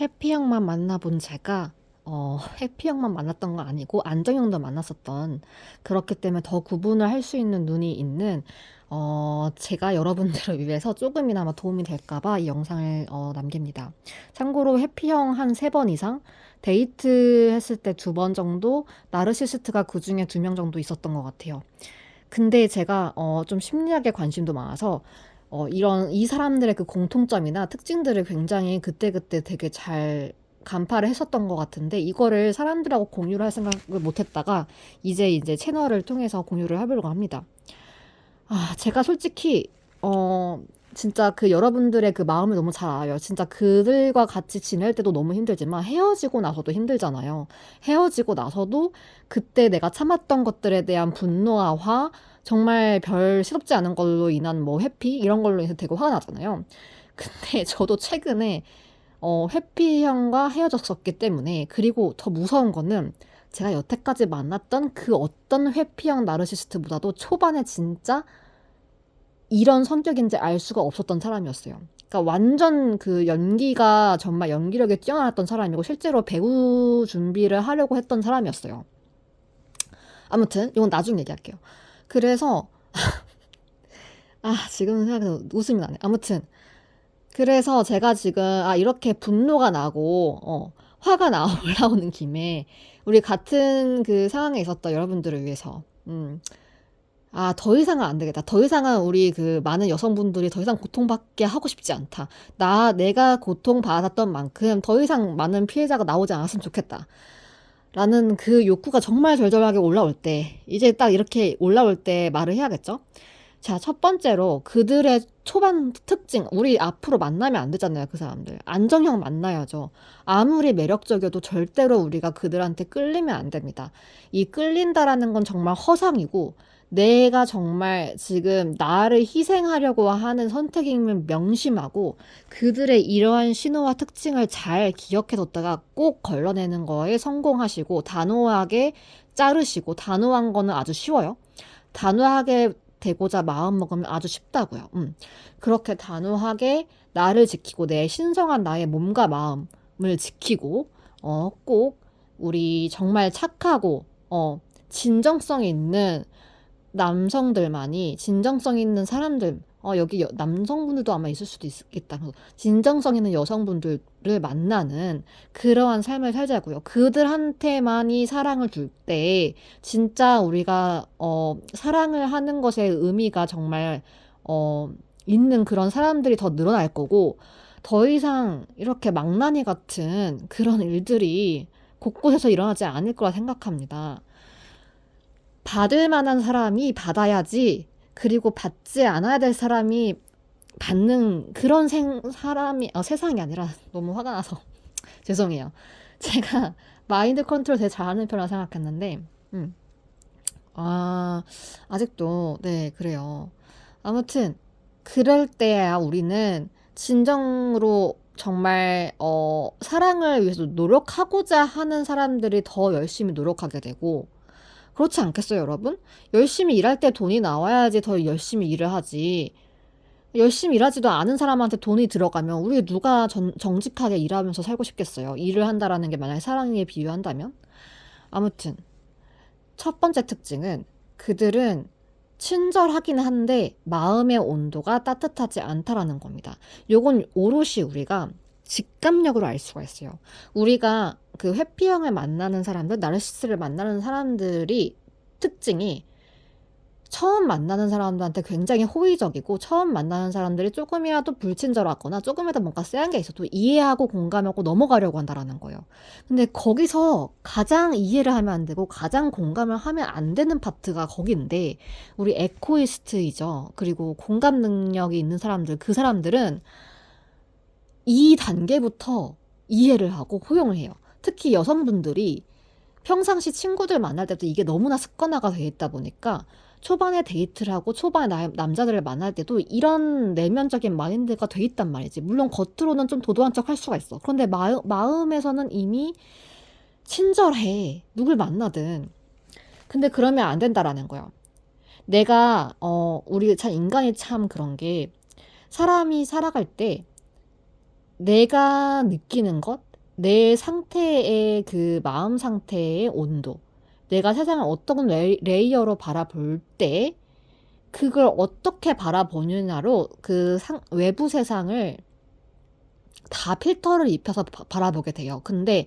해피형만 만나본 제가 어, 해피형만 만났던 건 아니고 안정형도 만났었던 그렇기 때문에 더 구분을 할 수 있는 눈이 있는 어, 제가 여러분들을 위해서 조금이나마 도움이 될까봐 이 영상을 어, 남깁니다. 참고로 해피형 한 세 번 이상 데이트 했을 때 두 번 정도 나르시스트가 그 중에 두 명 정도 있었던 것 같아요. 근데 제가 어, 좀 심리학에 관심도 많아서 어, 이런 이 사람들의 그 공통점이나 특징들을 굉장히 그때그때 되게 잘 간파를 했었던 것 같은데 이거를 사람들하고 공유를 할 생각을 못했다가 이제 이제 채널을 통해서 공유를 해보려고 합니다. 아, 제가 솔직히 어 진짜 그 여러분들의 그 마음을 너무 잘 알아요. 진짜 그들과 같이 지낼 때도 너무 힘들지만 헤어지고 나서도 힘들잖아요. 헤어지고 나서도 그때 내가 참았던 것들에 대한 분노와 화, 정말 별 시덥지 않은 걸로 인한 뭐 회피 이런 걸로 인해서 되게 화가 나잖아요. 근데 저도 최근에 어, 회피형과 헤어졌었기 때문에 그리고 더 무서운 거는 제가 여태까지 만났던 그 어떤 회피형 나르시스트보다도 초반에 진짜 이런 성격인지 알 수가 없었던 사람이었어요. 그러니까 완전 그 연기가 정말 연기력이 뛰어났던 사람이고 실제로 배우 준비를 하려고 했던 사람이었어요. 아무튼 이건 나중에 얘기할게요. 그래서 아 지금 생각해서 웃음이 나네. 아무튼 그래서 제가 지금 아 이렇게 분노가 나고 어 화가 나 올라오는 김에 우리 같은 그 상황에 있었던 여러분들을 위해서 음. 아, 더 이상은 안 되겠다. 더 이상은 우리 그 많은 여성분들이 더 이상 고통받게 하고 싶지 않다. 나, 내가 고통받았던 만큼 더 이상 많은 피해자가 나오지 않았으면 좋겠다. 라는 그 욕구가 정말 절절하게 올라올 때, 이제 딱 이렇게 올라올 때 말을 해야겠죠? 자, 첫 번째로 그들의 초반 특징, 우리 앞으로 만나면 안 되잖아요, 그 사람들. 안정형 만나야죠. 아무리 매력적이어도 절대로 우리가 그들한테 끌리면 안 됩니다. 이 끌린다라는 건 정말 허상이고, 내가 정말 지금 나를 희생하려고 하는 선택임을 명심하고 그들의 이러한 신호와 특징을 잘 기억해뒀다가 꼭 걸러내는 거에 성공하시고 단호하게 자르시고 단호한 거는 아주 쉬워요. 단호하게 되고자 마음 먹으면 아주 쉽다고요. 음. 그렇게 단호하게 나를 지키고 내 신성한 나의 몸과 마음을 지키고 어, 꼭 우리 정말 착하고 어, 진정성 있는 남성들만이 진정성 있는 사람들, 어, 여기 여, 남성분들도 아마 있을 수도 있겠다. 진정성 있는 여성분들을 만나는 그러한 삶을 살자고요. 그들한테만이 사랑을 줄 때, 진짜 우리가, 어, 사랑을 하는 것의 의미가 정말, 어, 있는 그런 사람들이 더 늘어날 거고, 더 이상 이렇게 망나니 같은 그런 일들이 곳곳에서 일어나지 않을 거라 생각합니다. 받을 만한 사람이 받아야지, 그리고 받지 않아야 될 사람이 받는 그런 생, 사람이, 어, 세상이 아니라 너무 화가 나서 죄송해요. 제가 마인드 컨트롤 되게 잘하는 편이라 생각했는데, 음. 아, 아직도, 네, 그래요. 아무튼, 그럴 때야 우리는 진정으로 정말, 어, 사랑을 위해서 노력하고자 하는 사람들이 더 열심히 노력하게 되고, 그렇지 않겠어요, 여러분? 열심히 일할 때 돈이 나와야지 더 열심히 일을 하지. 열심히 일하지도 않은 사람한테 돈이 들어가면 우리 누가 전, 정직하게 일하면서 살고 싶겠어요. 일을 한다라는 게 만약에 사랑에 비유한다면? 아무튼 첫 번째 특징은 그들은 친절하긴 한데 마음의 온도가 따뜻하지 않다라는 겁니다. 요건 오롯이 우리가 직감력으로 알 수가 있어요. 우리가 그 회피형을 만나는 사람들, 나르시스를 만나는 사람들이 특징이 처음 만나는 사람들한테 굉장히 호의적이고 처음 만나는 사람들이 조금이라도 불친절하거나 조금이라도 뭔가 쎄한 게 있어도 이해하고 공감하고 넘어가려고 한다라는 거예요. 근데 거기서 가장 이해를 하면 안 되고 가장 공감을 하면 안 되는 파트가 거기인데 우리 에코이스트이죠. 그리고 공감 능력이 있는 사람들, 그 사람들은 이 단계부터 이해를 하고 포용을 해요. 특히 여성분들이 평상시 친구들 만날 때도 이게 너무나 습관화가 돼 있다 보니까 초반에 데이트를 하고 초반에 나, 남자들을 만날 때도 이런 내면적인 마인드가 돼 있단 말이지. 물론 겉으로는 좀 도도한 척 할 수가 있어. 그런데 마, 마음에서는 이미 친절해. 누굴 만나든. 근데 그러면 안 된다라는 거야. 내가, 어, 우리 참 인간이 참 그런 게 사람이 살아갈 때 내가 느끼는 것, 내 상태의 그 마음 상태의 온도, 내가 세상을 어떤 레이, 레이어로 바라볼 때 그걸 어떻게 바라보느냐로 그 상, 외부 세상을 다 필터를 입혀서 바, 바라보게 돼요. 근데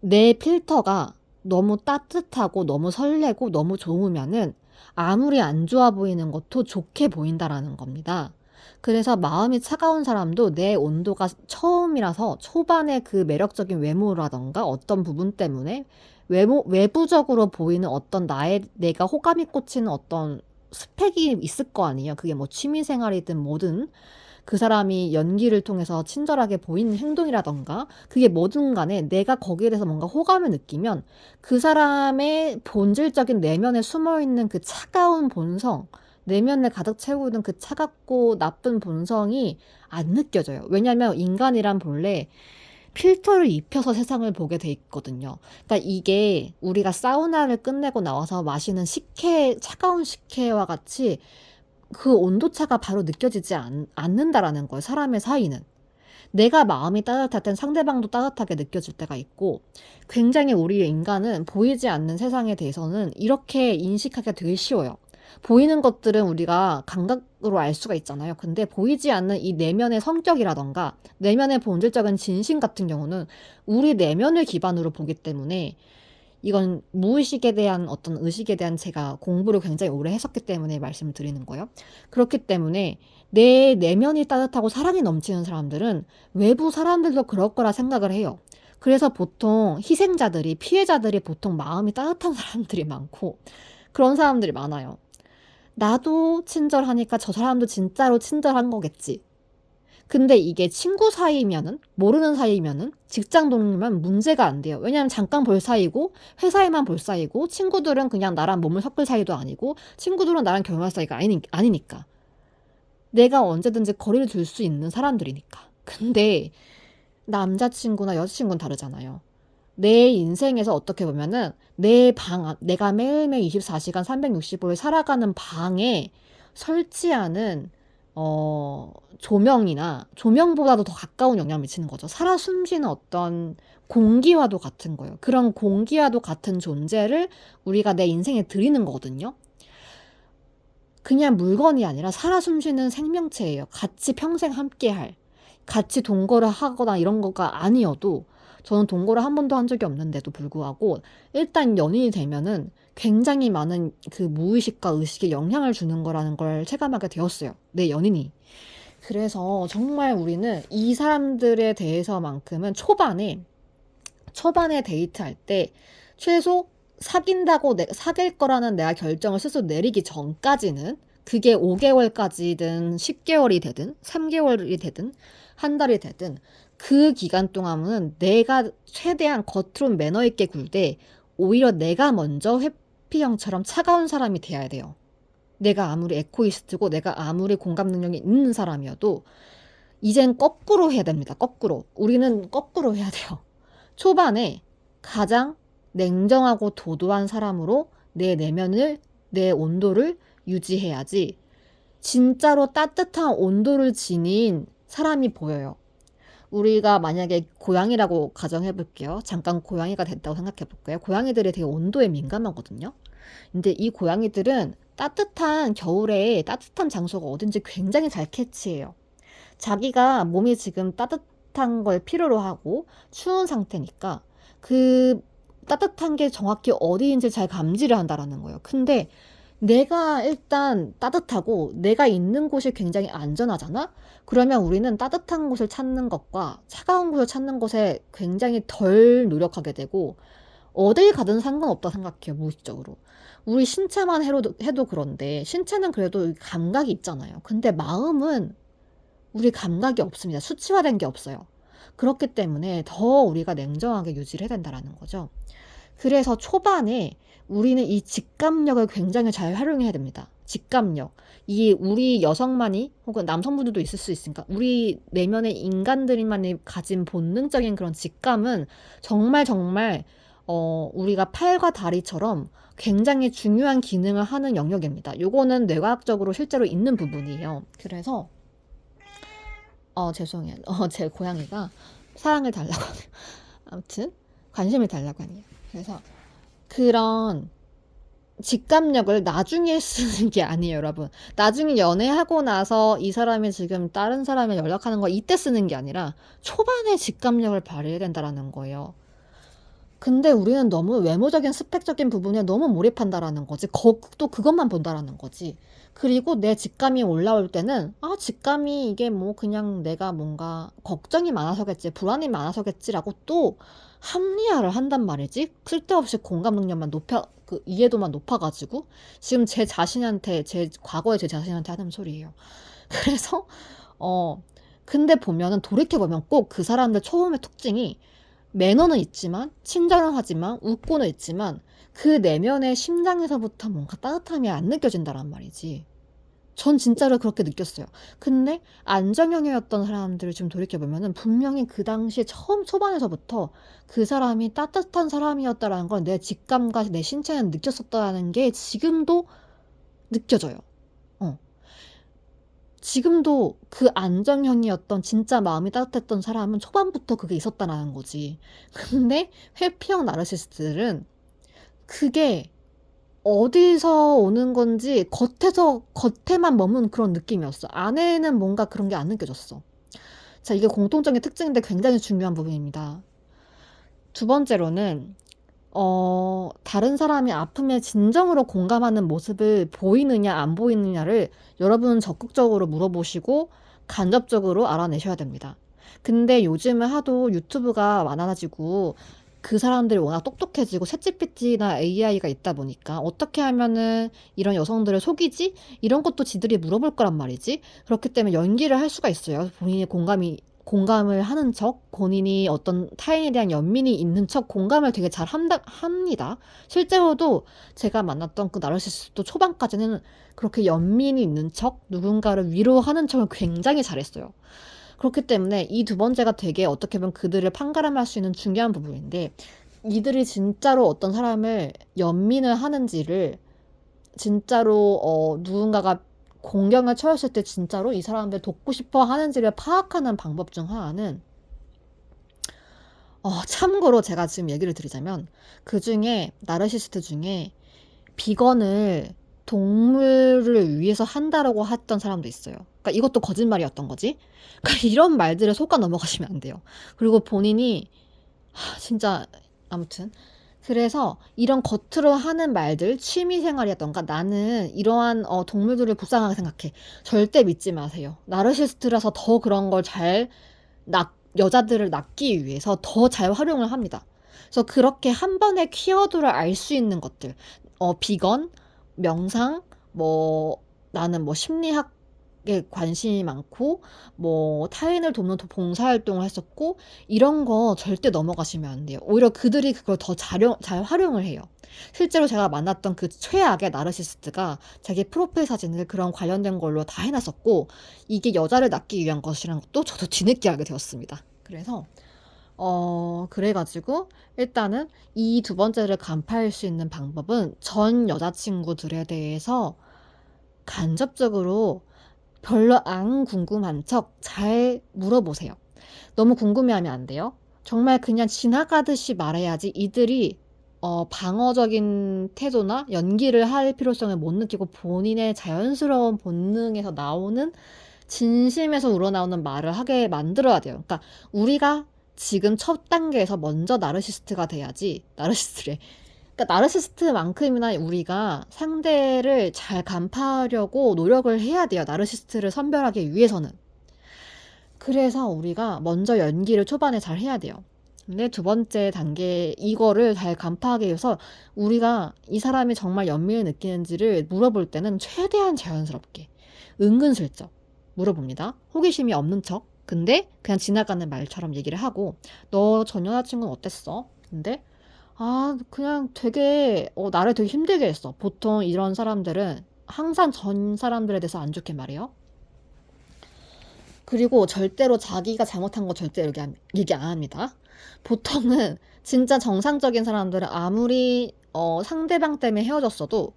내 필터가 너무 따뜻하고 너무 설레고 너무 좋으면은 아무리 안 좋아 보이는 것도 좋게 보인다라는 겁니다. 그래서 마음이 차가운 사람도 내 온도가 처음이라서 초반에 그 매력적인 외모라던가 어떤 부분 때문에 외모, 외부적으로 보이는 어떤 나의 내가 호감이 꽂히는 어떤 스펙이 있을 거 아니에요. 그게 뭐 취미 생활이든 뭐든 그 사람이 연기를 통해서 친절하게 보이는 행동이라던가 그게 뭐든 간에 내가 거기에 대해서 뭔가 호감을 느끼면 그 사람의 본질적인 내면에 숨어 있는 그 차가운 본성, 내면을 가득 채우고 있는 그 차갑고 나쁜 본성이 안 느껴져요. 왜냐하면 인간이란 본래 필터를 입혀서 세상을 보게 돼 있거든요. 그러니까 이게 우리가 사우나를 끝내고 나와서 마시는 식혜, 차가운 식혜와 같이 그 온도차가 바로 느껴지지 않, 않는다라는 거예요. 사람의 사이는. 내가 마음이 따뜻할 땐 상대방도 따뜻하게 느껴질 때가 있고 굉장히 우리 인간은 보이지 않는 세상에 대해서는 이렇게 인식하기가 되게 쉬워요. 보이는 것들은 우리가 감각으로 알 수가 있잖아요. 근데 보이지 않는 이 내면의 성격이라던가 내면의 본질적인 진심 같은 경우는 우리 내면을 기반으로 보기 때문에 이건 무의식에 대한 어떤 의식에 대한 제가 공부를 굉장히 오래 했었기 때문에 말씀을 드리는 거예요. 그렇기 때문에 내 내면이 따뜻하고 사랑이 넘치는 사람들은 외부 사람들도 그럴 거라 생각을 해요. 그래서 보통 희생자들이, 피해자들이 보통 마음이 따뜻한 사람들이 많고 그런 사람들이 많아요. 나도 친절하니까 저 사람도 진짜로 친절한 거겠지. 근데 이게 친구 사이면은 모르는 사이면은 직장 동료면 문제가 안 돼요. 왜냐하면 잠깐 볼 사이고 회사에만 볼 사이고 친구들은 그냥 나랑 몸을 섞을 사이도 아니고 친구들은 나랑 결혼할 사이가 아니, 아니니까. 내가 언제든지 거리를 둘 수 있는 사람들이니까. 근데 남자친구나 여자친구는 다르잖아요. 내 인생에서 어떻게 보면은 내 방, 내가 매일매일 24시간 365일 살아가는 방에 설치하는 어, 조명이나 조명보다도 더 가까운 영향을 미치는 거죠. 살아 숨쉬는 어떤 공기와도 같은 거예요. 그런 공기와도 같은 존재를 우리가 내 인생에 드리는 거거든요. 그냥 물건이 아니라 살아 숨쉬는 생명체예요. 같이 평생 함께 할. 같이 동거를 하거나 이런 거가 아니어도 저는 동거를 한 번도 한 적이 없는데도 불구하고 일단 연인이 되면은 굉장히 많은 그 무의식과 의식에 영향을 주는 거라는 걸 체감하게 되었어요. 내 연인이. 그래서 정말 우리는 이 사람들에 대해서만큼은 초반에 초반에 데이트할 때 최소 사귄다고 내, 사귈 거라는 내가 결정을 스스로 내리기 전까지는 그게 5개월까지든 10개월이 되든 3개월이 되든 한 달이 되든 그 기간 동안은 내가 최대한 겉으로 매너 있게 굴되 오히려 내가 먼저 회피형처럼 차가운 사람이 돼야 돼요. 내가 아무리 에코이스트고 내가 아무리 공감 능력이 있는 사람이어도 이젠 거꾸로 해야 됩니다. 거꾸로. 우리는 거꾸로 해야 돼요. 초반에 가장 냉정하고 도도한 사람으로 내 내면을, 내 온도를 유지해야지 진짜로 따뜻한 온도를 지닌 사람이 보여요. 우리가 만약에 고양이라고 가정해 볼게요. 잠깐 고양이가 됐다고 생각해 볼까요? 고양이들이 되게 온도에 민감하거든요. 근데 이 고양이들은 따뜻한 겨울에 따뜻한 장소가 어딘지 굉장히 잘 캐치해요. 자기가 몸이 지금 따뜻한 걸 필요로 하고 추운 상태니까 그 따뜻한 게 정확히 어디인지 잘 감지를 한다라는 거예요. 근데 내가 일단 따뜻하고 내가 있는 곳이 굉장히 안전하잖아? 그러면 우리는 따뜻한 곳을 찾는 것과 차가운 곳을 찾는 것에 굉장히 덜 노력하게 되고 어딜 가든 상관없다 생각해요, 무의식적으로. 우리 신체만 해도, 해도 그런데 신체는 그래도 감각이 있잖아요. 근데 마음은 우리 감각이 없습니다. 수치화된 게 없어요. 그렇기 때문에 더 우리가 냉정하게 유지를 해야 된다는 거죠. 그래서 초반에 우리는 이 직감력을 굉장히 잘 활용해야 됩니다. 직감력. 이 우리 여성만이 혹은 남성분들도 있을 수 있으니까 우리 내면의 인간들만이 가진 본능적인 그런 직감은 정말 정말 어, 우리가 팔과 다리처럼 굉장히 중요한 기능을 하는 영역입니다. 요거는 뇌과학적으로 실제로 있는 부분이에요. 그래서 어, 죄송해요. 어, 제 고양이가 사랑을 달라고 하네요. 아무튼 관심을 달라고 하네요. 그래서 그런 직감력을 나중에 쓰는 게 아니에요, 여러분. 나중에 연애하고 나서 이 사람이 지금 다른 사람에 연락하는 거 이때 쓰는 게 아니라 초반에 직감력을 발휘해야 된다라는 거예요. 근데 우리는 너무 외모적인 스펙적인 부분에 너무 몰입한다라는 거지. 거, 또 그것만 본다라는 거지. 그리고 내 직감이 올라올 때는 아 직감이 이게 뭐 그냥 내가 뭔가 걱정이 많아서겠지 불안이 많아서겠지라고 또 합리화를 한단 말이지 쓸데없이 공감 능력만 높여 그 이해도만 높아가지고 지금 제 자신한테 제 과거의 제 자신한테 하는 소리예요 그래서 어 근데 보면은 돌이켜 보면 꼭 그 사람들 처음의 특징이 매너는 있지만 친절은 하지만 웃고는 있지만 그 내면의 심장에서부터 뭔가 따뜻함이 안 느껴진다란 말이지. 전 진짜로 그렇게 느꼈어요. 근데 안정형이었던 사람들을 좀 돌이켜보면은 분명히 그 당시 처음 초반에서부터 그 사람이 따뜻한 사람이었다라는 걸 내 직감과 내 신체는 느꼈었다는 게 지금도 느껴져요. 어. 지금도 그 안정형이었던 진짜 마음이 따뜻했던 사람은 초반부터 그게 있었다라는 거지. 근데 회피형 나르시스트들은 그게 어디서 오는 건지 겉에서 겉에만 머문 그런 느낌이었어. 안에는 뭔가 그런 게 안 느껴졌어. 자, 이게 공통적인 특징인데 굉장히 중요한 부분입니다. 두 번째로는 어, 다른 사람이 아픔에 진정으로 공감하는 모습을 보이느냐 안 보이느냐를 여러분 적극적으로 물어보시고 간접적으로 알아내셔야 됩니다. 근데 요즘은 하도 유튜브가 많아지고 그 사람들이 워낙 똑똑해지고 챗GPT나 AI가 있다 보니까 어떻게 하면은 이런 여성들을 속이지? 이런 것도 지들이 물어볼 거란 말이지. 그렇기 때문에 연기를 할 수가 있어요. 본인이 공감이 공감을 하는 척, 본인이 어떤 타인에 대한 연민이 있는 척 공감을 되게 잘 한다, 합니다. 실제로도 제가 만났던 그 나르시스도 초반까지는 그렇게 연민이 있는 척, 누군가를 위로하는 척을 굉장히 잘했어요. 그렇기 때문에 이 두 번째가 되게 어떻게 보면 그들을 판가름할 수 있는 중요한 부분인데 이들이 진짜로 어떤 사람을 연민을 하는지를 진짜로 어, 누군가가 공경을 처했을 때 진짜로 이 사람들 돕고 싶어 하는지를 파악하는 방법 중 하나는 어, 참고로 제가 지금 얘기를 드리자면 그 중에 나르시스트 중에 비건을 동물을 위해서 한다라고 했던 사람도 있어요. 그러니까 이것도 거짓말이었던 거지. 그러니까 이런 말들을 속아 넘어가시면 안 돼요. 그리고 본인이 하, 진짜 아무튼 그래서 이런 겉으로 하는 말들, 취미 생활이었던가 나는 이러한 어, 동물들을 불쌍하게 생각해. 절대 믿지 마세요. 나르시스트라서 더 그런 걸 잘 여자들을 낚기 위해서 더 잘 활용을 합니다. 그래서 그렇게 한 번에 키워드를 알 수 있는 것들, 어, 비건, 명상, 뭐 나는 뭐 심리학 에 관심이 많고 뭐 타인을 돕는 봉사활동을 했었고 이런 거 절대 넘어가시면 안 돼요. 오히려 그들이 그걸 더잘 활용을 해요. 실제로 제가 만났던 그 최악의 나르시스트가 자기 프로필 사진을 그런 관련된 걸로 다 해놨었고 이게 여자를 낳기 위한 것이라는 것도 저도 뒤늦게 알게 되었습니다. 그래서 어 그래가지고 일단은 이 두 번째를 간파할 수 있는 방법은 전 여자친구들에 대해서 간접적으로 별로 안 궁금한 척 잘 물어보세요. 너무 궁금해하면 안 돼요. 정말 그냥 지나가듯이 말해야지 이들이 어, 방어적인 태도나 연기를 할 필요성을 못 느끼고 본인의 자연스러운 본능에서 나오는 진심에서 우러나오는 말을 하게 만들어야 돼요. 그러니까 우리가 지금 첫 단계에서 먼저 나르시스트가 돼야지 나르시스트래 그러니까 나르시스트만큼이나 우리가 상대를 잘 간파하려고 노력을 해야 돼요. 나르시스트를 선별하기 위해서는. 그래서 우리가 먼저 연기를 초반에 잘 해야 돼요. 근데 두 번째 단계 이거를 잘 간파하기 위해서 우리가 이 사람이 정말 연민을 느끼는지를 물어볼 때는 최대한 자연스럽게 은근슬쩍 물어봅니다. 호기심이 없는 척. 근데 그냥 지나가는 말처럼 얘기를 하고 너 전 여자친구는 어땠어? 근데 아, 그냥 되게, 어, 나를 되게 힘들게 했어. 보통 이런 사람들은 항상 전 사람들에 대해서 안 좋게 말해요. 그리고 절대로 자기가 잘못한 거 절대 얘기 안, 얘기 안 합니다. 보통은 진짜 정상적인 사람들은 아무리 어, 상대방 때문에 헤어졌어도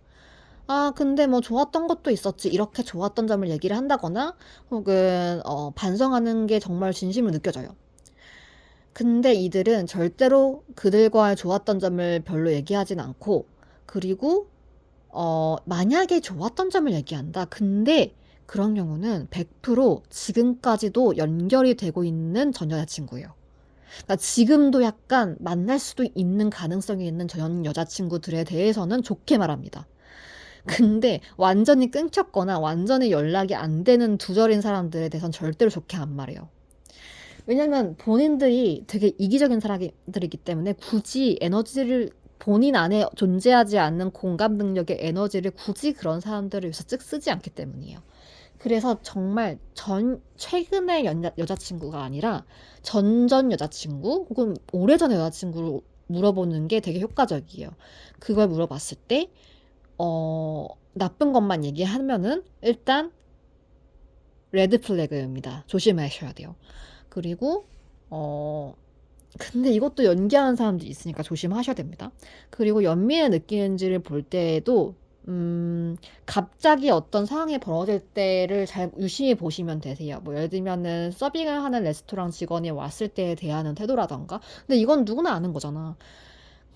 아, 근데 뭐 좋았던 것도 있었지. 이렇게 좋았던 점을 얘기를 한다거나 혹은 어, 반성하는 게 정말 진심을 느껴져요. 근데 이들은 절대로 그들과의 좋았던 점을 별로 얘기하진 않고, 그리고, 어, 만약에 좋았던 점을 얘기한다. 근데 그런 경우는 100% 지금까지도 연결이 되고 있는 전 여자친구예요. 그러니까 지금도 약간 만날 수도 있는 가능성이 있는 전 여자친구들에 대해서는 좋게 말합니다. 근데 완전히 끊겼거나 완전히 연락이 안 되는 두절인 사람들에 대해서는 절대로 좋게 안 말해요. 왜냐면 본인들이 되게 이기적인 사람들이기 때문에 굳이 에너지를 본인 안에 존재하지 않는 공감 능력의 에너지를 굳이 그런 사람들을 위해서 쓱 쓰지 않기 때문이에요. 그래서 정말 전 최근의 연, 여자친구가 아니라 전전 여자친구 혹은 오래전의 여자친구를 물어보는 게 되게 효과적이에요. 그걸 물어봤을 때 어, 나쁜 것만 얘기하면은 일단 레드 플래그입니다. 조심하셔야 돼요. 그리고 어 근데 이것도 연기하는 사람들이 있으니까 조심하셔야 됩니다. 그리고 연민을 느끼는지를 볼 때에도 음, 갑자기 어떤 상황이 벌어질 때를 잘 유심히 보시면 되세요. 뭐 예를 들면은 서빙을 하는 레스토랑 직원이 왔을 때에 대하는 태도라던가. 근데 이건 누구나 아는 거잖아.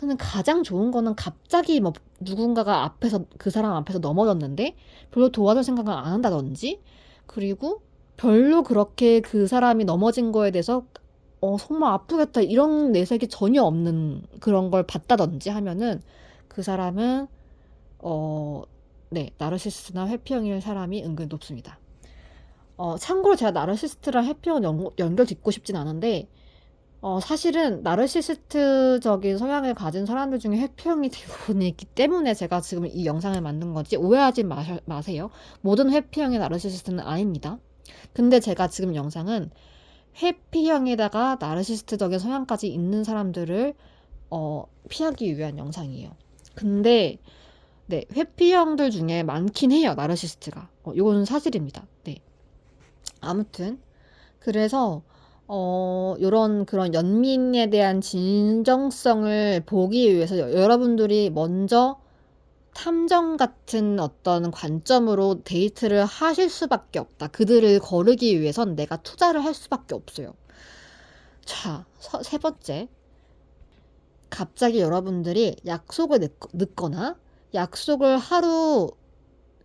근데 가장 좋은 거는 갑자기 뭐 누군가가 앞에서 그 사람 앞에서 넘어졌는데 별로 도와줄 생각을 안 한다든지 그리고 별로 그렇게 그 사람이 넘어진 거에 대해서 어 정말 아프겠다 이런 내색이 전혀 없는 그런 걸 봤다든지 하면은 그 사람은 어, 네, 나르시스트나 회피형일 사람이 은근 높습니다. 어, 참고로 제가 나르시스트랑 회피형 연, 연결 짓고 싶진 않은데, 어, 사실은 나르시스트적인 성향을 가진 사람들 중에 회피형이 대부분이기 때문에 제가 지금 이 영상을 만든 거지 오해하지 마셔, 마세요. 모든 회피형의 나르시스트는 아닙니다. 근데 제가 지금 영상은 회피형에다가 나르시스트적인 성향까지 있는 사람들을 어, 피하기 위한 영상이에요. 근데 네, 회피형들 중에 많긴 해요, 나르시스트가. 어, 이거는 사실입니다. 네. 아무튼, 그래서, 어, 요런 그런 연민에 대한 진정성을 보기 위해서 여, 여러분들이 먼저 탐정 같은 어떤 관점으로 데이트를 하실 수밖에 없다. 그들을 거르기 위해선 내가 투자를 할 수밖에 없어요. 자, 서, 세 번째. 갑자기 여러분들이 약속을 늦, 늦거나 약속을 하루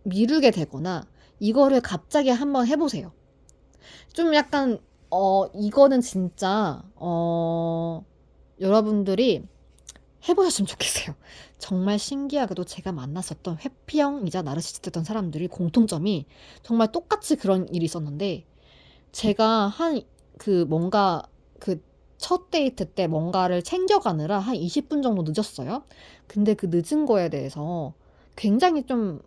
미루게 되거나 이거를 갑자기 한번 해보세요. 좀 약간 어 이거는 진짜 어 여러분들이 해보셨으면 좋겠어요. 정말 신기하게도 제가 만났었던 회피형이자 나르시스트였던 사람들이 공통점이 정말 똑같이 그런 일이 있었는데 제가 한 그 뭔가 그 첫 데이트 때 뭔가를 챙겨가느라 한 20분 정도 늦었어요. 근데 그 늦은 거에 대해서 굉장히 좀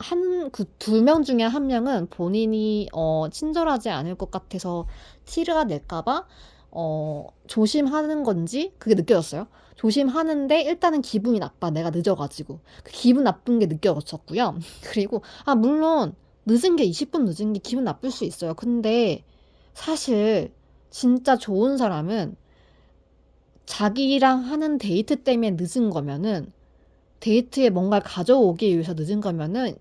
한그두명 중에 한 명은 본인이 어 친절하지 않을 것 같아서 티가 낼까 봐 어 조심하는 건지 그게 느껴졌어요. 조심하는데 일단은 기분이 나빠. 내가 늦어 가지고. 그 기분 나쁜 게 느껴졌었고요. 그리고 아 물론 늦은 게 20분 늦은 게 기분 나쁠 수 있어요. 근데 사실 진짜 좋은 사람은 자기랑 하는 데이트 때문에 늦은 거면은 데이트에 뭔가를 가져오기 위해서 늦은 거면은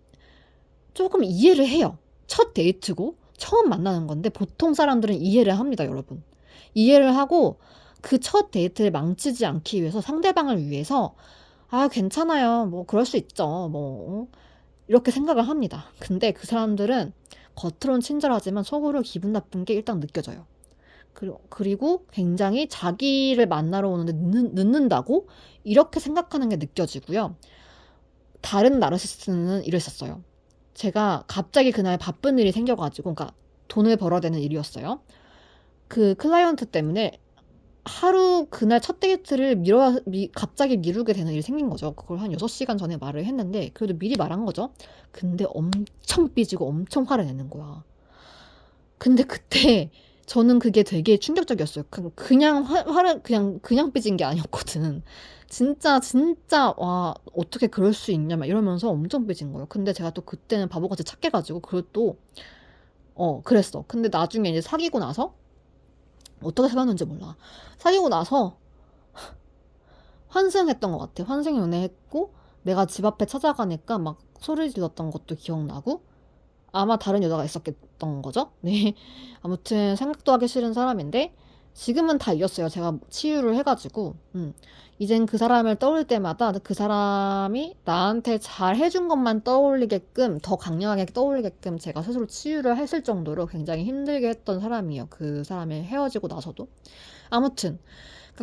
조금 이해를 해요. 첫 데이트고 처음 만나는 건데 보통 사람들은 이해를 합니다, 여러분. 이해를 하고 그 첫 데이트를 망치지 않기 위해서 상대방을 위해서 아, 괜찮아요. 뭐 그럴 수 있죠. 뭐 이렇게 생각을 합니다. 근데 그 사람들은 겉으론 친절하지만 속으로 기분 나쁜 게 일단 느껴져요. 그리고 굉장히 자기를 만나러 오는데 늦는, 늦는다고 이렇게 생각하는 게 느껴지고요. 다른 나르시스트는 이랬었어요. 제가 갑자기 그날 바쁜 일이 생겨가지고, 그러니까 돈을 벌어야 되는 일이었어요. 그 클라이언트 때문에 하루 그날 첫 데이트를 미뤄, 미, 갑자기 미루게 되는 일이 생긴 거죠. 그걸 한 6시간 전에 말을 했는데, 그래도 미리 말한 거죠. 근데 엄청 삐지고 엄청 화를 내는 거야. 근데 그때 저는 그게 되게 충격적이었어요. 그, 그냥 화, 화를 그냥 그냥 삐진 게 아니었거든. 진짜 진짜 와 어떻게 그럴 수 있냐 막 이러면서 엄청 삐진 거예요. 근데 제가 또 그때는 바보같이 착해가지고 그것도 어 그랬어. 근데 나중에 이제 사귀고 나서 어떻게 사귀었는지 몰라. 사귀고 나서 환승했던 것 같아. 환승 연애했고 내가 집 앞에 찾아가니까 막 소리 질렀던 것도 기억나고 아마 다른 여자가 있었겠던 거죠. 네. 아무튼 생각도 하기 싫은 사람인데 지금은 다 이겼어요. 제가 치유를 해가지고, 음. 이젠 그 사람을 떠올릴 때마다 그 사람이 나한테 잘 해준 것만 떠올리게끔, 더 강력하게 떠올리게끔 제가 스스로 치유를 했을 정도로 굉장히 힘들게 했던 사람이에요. 그 사람이 헤어지고 나서도. 아무튼, 그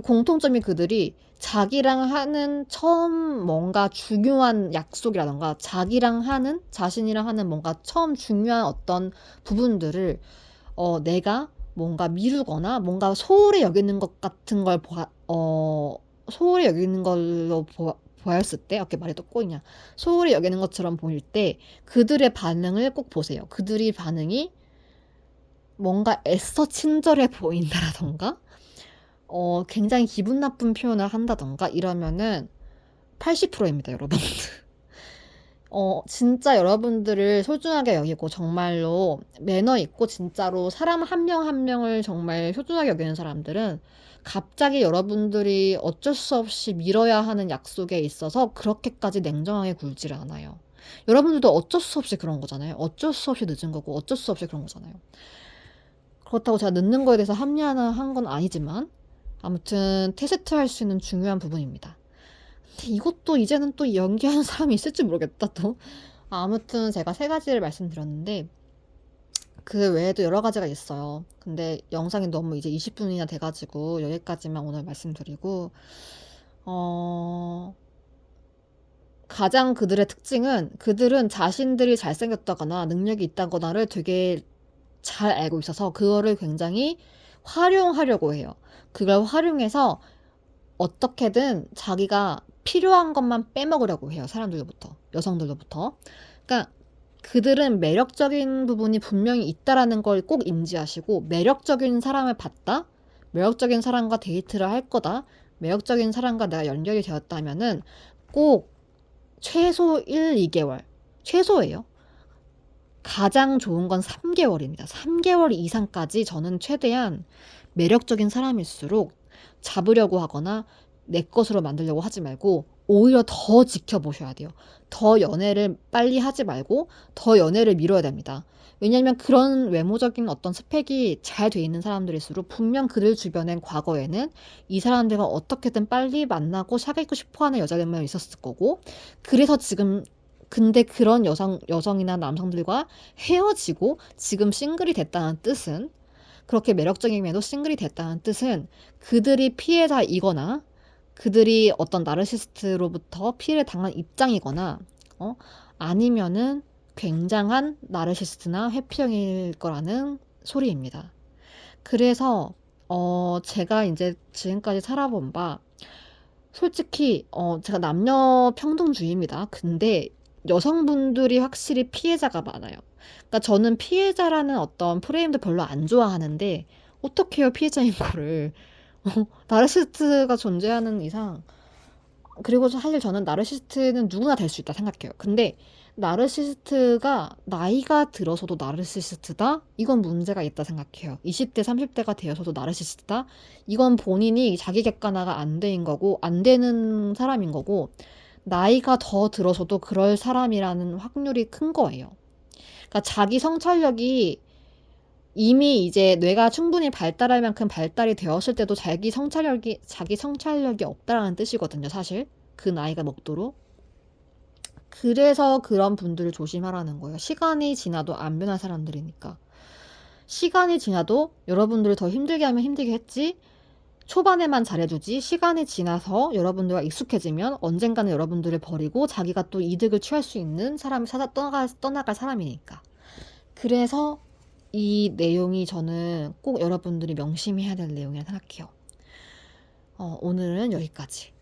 공통점이 그들이 자기랑 하는 처음 뭔가 중요한 약속이라던가 자기랑 하는, 자신이랑 하는 뭔가 처음 중요한 어떤 부분들을 어, 내가 뭔가 미루거나 뭔가 소홀히 여기는 것 같은 걸 보아, 어, 소홀히 여기는 걸로 보, 보였을 때, 말이 또 꼬이냐. 소홀히 여기는 것처럼 보일 때 그들의 반응을 꼭 보세요. 그들이 반응이 뭔가 애써 친절해 보인다라던가, 어, 굉장히 기분 나쁜 표현을 한다던가 이러면은 80%입니다, 여러분. 어, 진짜 여러분들을 소중하게 여기고 정말로 매너 있고 진짜로 사람 한명한 명을 정말 소중하게 여기는 사람들은 갑자기 여러분들이 어쩔 수 없이 밀어야 하는 약속에 있어서 그렇게까지 냉정하게 굴지를 않아요. 여러분들도 어쩔 수 없이 그런 거잖아요. 어쩔 수 없이 늦은 거고 어쩔 수 없이 그런 거잖아요. 그렇다고 제가 늦는 거에 대해서 합리화한 건 아니지만 아무튼 테스트 할 수 있는 중요한 부분입니다. 근데 이것도 이제는 또 연기하는 사람이 있을지 모르겠다 또. 아무튼 제가 세 가지를 말씀드렸는데 그 외에도 여러 가지가 있어요. 근데 영상이 너무 이제 20분이나 돼가지고 여기까지만 오늘 말씀드리고 어 가장 그들의 특징은 그들은 자신들이 잘생겼다거나 능력이 있다거나를 되게 잘 알고 있어서 그거를 굉장히 활용하려고 해요. 그걸 활용해서 어떻게든 자기가 필요한 것만 빼먹으려고 해요. 사람들로부터. 여성들로부터. 그러니까 그들은 매력적인 부분이 분명히 있다라는 걸 꼭 인지하시고 매력적인 사람을 봤다. 매력적인 사람과 데이트를 할 거다. 매력적인 사람과 내가 연결이 되었다면은 꼭 최소 1, 2개월. 최소예요. 가장 좋은 건 3개월입니다. 3개월 이상까지 저는 최대한 매력적인 사람일수록 잡으려고 하거나 내 것으로 만들려고 하지 말고 오히려 더 지켜보셔야 돼요. 더 연애를 빨리 하지 말고 더 연애를 미뤄야 됩니다. 왜냐하면 그런 외모적인 어떤 스펙이 잘 돼 있는 사람들일수록 분명 그들 주변엔 과거에는 이 사람들과 어떻게든 빨리 만나고 사귀고 싶어 하는 여자들만 있었을 거고 그래서 지금 근데 그런 여성, 여성이나 남성들과 헤어지고 지금 싱글이 됐다는 뜻은 그렇게 매력적임에도 싱글이 됐다는 뜻은 그들이 피해자이거나 그들이 어떤 나르시스트로부터 피해를 당한 입장이거나 어? 아니면은 굉장한 나르시스트나 회피형일 거라는 소리입니다. 그래서 어 제가 이제 지금까지 살아본 바 솔직히 어 제가 남녀 평등주의입니다. 근데 여성분들이 확실히 피해자가 많아요. 그러니까 저는 피해자라는 어떤 프레임도 별로 안 좋아하는데 어떻게 해요 피해자인 거를 어, 나르시스트가 존재하는 이상 그리고 사실 저는 나르시스트는 누구나 될 수 있다 생각해요. 근데 나르시스트가 나이가 들어서도 나르시스트다? 이건 문제가 있다 생각해요. 20대, 30대가 되어서도 나르시스트다? 이건 본인이 자기 객관화가 안 되는 거고, 안 되는 사람인 거고, 나이가 더 들어서도 그럴 사람이라는 확률이 큰 거예요. 그러니까 자기 성찰력이 이미 이제 뇌가 충분히 발달할 만큼 발달이 되었을 때도 자기 성찰력이 자기 성찰력이 없다라는 뜻이거든요, 사실. 그 나이가 먹도록. 그래서 그런 분들을 조심하라는 거예요. 시간이 지나도 안 변한 사람들이니까. 시간이 지나도 여러분들을 더 힘들게 하면 힘들게 했지. 초반에만 잘해주지 시간이 지나서 여러분들과 익숙해지면 언젠가는 여러분들을 버리고 자기가 또 이득을 취할 수 있는 사람을 찾아 떠나갈, 떠나갈 사람이니까. 그래서 이 내용이 저는 꼭 여러분들이 명심해야 될 내용이라 생각해요. 어, 오늘은 여기까지.